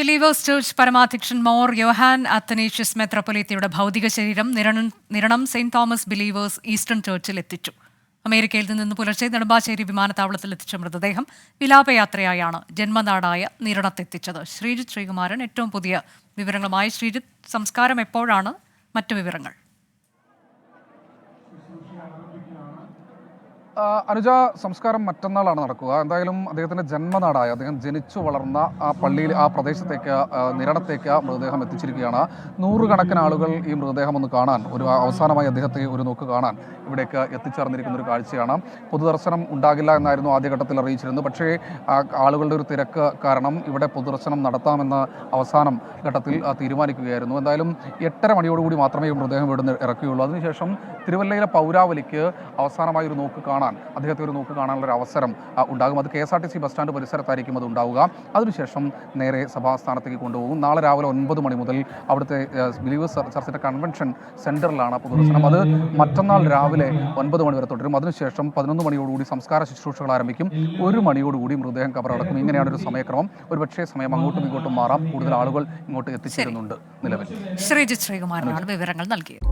Believers church പരമാധ്യക്ഷൻ മോർ യോഹാൻ അത്തനേഷ്യസ് മെത്രോപൊലീത്തയുടെ ഭൗതിക ശരീരം Niranam Niranam saint Thomas believers eastern ചർച്ചിൽ എത്തിച്ചു. അമേരിക്കയിൽ നിന്ന് പുലർച്ചെ നെടുമ്പാശ്ശേരി വിമാനത്താവളത്തിൽ എത്തിച്ച മൃതദേഹം വിലാപയാത്രയായാണ് ജന്മനാടായ നിരണത്തെത്തിച്ചത് ശ്രീജിത് ശ്രീകുമാരൻ ഏറ്റവും പുതിയ വിവരങ്ങളുമായി. ശ്രീജിത് സംസ്കാരം എപ്പോഴാണ്? മറ്റു വിവരങ്ങൾ. അനുജ സംസ്കാരം മറ്റന്നാളാണ് നടക്കുക. എന്തായാലും അദ്ദേഹത്തിന്റെ ജന്മനാടായ അദ്ദേഹം ജനിച്ചു വളർന്ന ആ പള്ളിയിൽ ആ പ്രദേശത്തേക്ക് നിരടത്തേക്ക് മൃതദേഹം എത്തിച്ചിരിക്കുകയാണ്. നൂറുകണക്കിന് ആളുകൾ ഈ മൃതദേഹം ഒന്ന് കാണാൻ ഒരു അവസാനമായി അദ്ദേഹത്തെ ഒരു നോക്ക് കാണാൻ ഇവിടേക്ക് എത്തിച്ചേർന്നിരിക്കുന്ന ഒരു കാഴ്ചയാണ്. പൊതുദർശനം ഉണ്ടാകില്ല എന്നായിരുന്നു ആദ്യഘട്ടത്തിൽ അറിയിച്ചിരുന്നത്. പക്ഷേ ആളുകളുടെ ഒരു തിരക്ക് കാരണം ഇവിടെ പൊതുദർശനം നടത്താമെന്ന അവസാനം ഘട്ടത്തിൽ തീരുമാനിക്കുകയായിരുന്നു. എന്തായാലും എട്ടര മണിയോടുകൂടി മാത്രമേ മൃതദേഹം ഇവിടുന്ന് ഇറക്കുകയുള്ളൂ. അതിനുശേഷം തിരുവല്ലയിലെ പൗരാവലിക്ക് അവസാനമായി ഒരു നോക്ക് കാണാൻ അദ്ദേഹത്തെ ഒരു നോക്ക് കാണാനുള്ള ഒരു അവസരം ഉണ്ടാകും. അത് K S R T C bus stand പരിസരത്തായിരിക്കും അത് ഉണ്ടാവുക. അതിനുശേഷം നേരെ സഭാസ്ഥാനത്തേക്ക് കൊണ്ടുപോകും. നാളെ രാവിലെ ഒൻപത് മണി മുതൽ അവിടുത്തെ ബിലീവേഴ്സ് ചർച്ചിന്റെ കൺവെൻഷൻ സെന്ററിലാണ് പൊതുദർശനം അത് മറ്റന്നാൾ രാവിലെ ഒൻപത് മണി വരെ തുടരും. അതിനുശേഷം പതിനൊന്ന് മണിയോടുകൂടി സംസ്കാര ശുശ്രൂഷകൾ ആരംഭിക്കും. ഒരു മണിയോടുകൂടി മൃതദേഹം കബറടക്കും. ഇങ്ങനെയാണ് ഒരു സമയക്രമം. ഒരുപക്ഷേ സമയം അങ്ങോട്ടും ഇങ്ങോട്ടും മാറാം. കൂടുതൽ ആളുകൾ ഇങ്ങോട്ട് എത്തിച്ചേരുന്നുണ്ട് നിലവിൽ. ശ്രീജിത് ശ്രീകുമാരനാണ് വിവരങ്ങൾ നൽകിയത്.